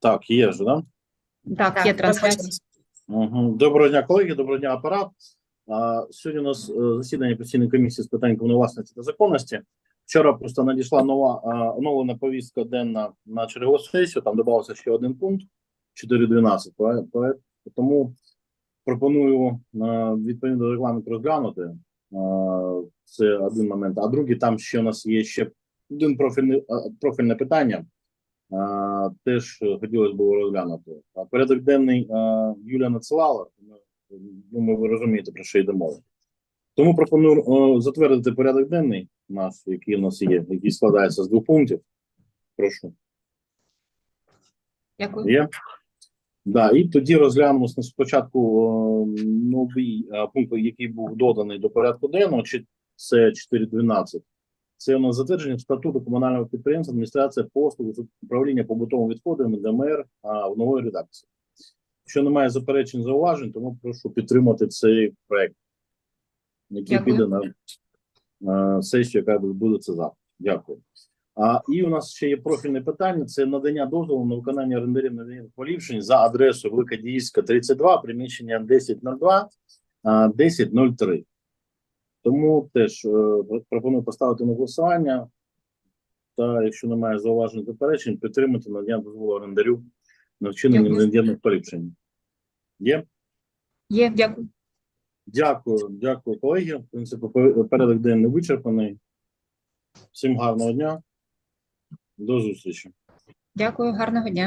Так, є вже, да? Так, є трансляція. Угу. Доброго дня, колеги, доброго дня, апарат. А, сьогодні у нас е, засідання постійної комісії з питань комунальної та законності. Вчора просто надійшла нова а, оновлена повістка денна на чергову сесію. Там додався ще один пункт 4.12. По- по- Тому пропоную е, відповідно до регламенту розглянути. Е, Це один момент. А другий там ще у нас є ще один профільний е, профільне питання. Теж хотілося б розглянути. А порядок денний Юля надсилала. тому, ви розумієте, про що йде мова. Тому пропоную затвердити порядок денний наш, який у нас є, який складається з двох пунктів. Прошу. Дякую. Є? Да, і тоді розглянемо спочатку новий пункт, який був доданий до порядку денного, чи це 4.12. Це у нас затвердження статуту комунального підприємства, адміністрація послуг з управління побутовими відходами ДМР а, в нової редакції. Якщо немає заперечень зауважень, тому прошу підтримати цей проект, який Дякую. піде на, на сесію, яка буде це завтра. Дякую. А, і у нас ще є профільне питання: це надання дозволу на виконання орендарів надання поліпшень за адресою Великодіївська 32, приміщення 1002, а, 1003. Тому теж е, пропоную поставити на голосування. Та якщо немає зауважень заперечень, підтримати надання дозволу орендарю на вчинення Дякую. поліпшень. Є? Є, дякую. Дякую, дякую, колеги. В принципі, порядок денний вичерпаний. Всім гарного дня. До зустрічі. Дякую, гарного дня.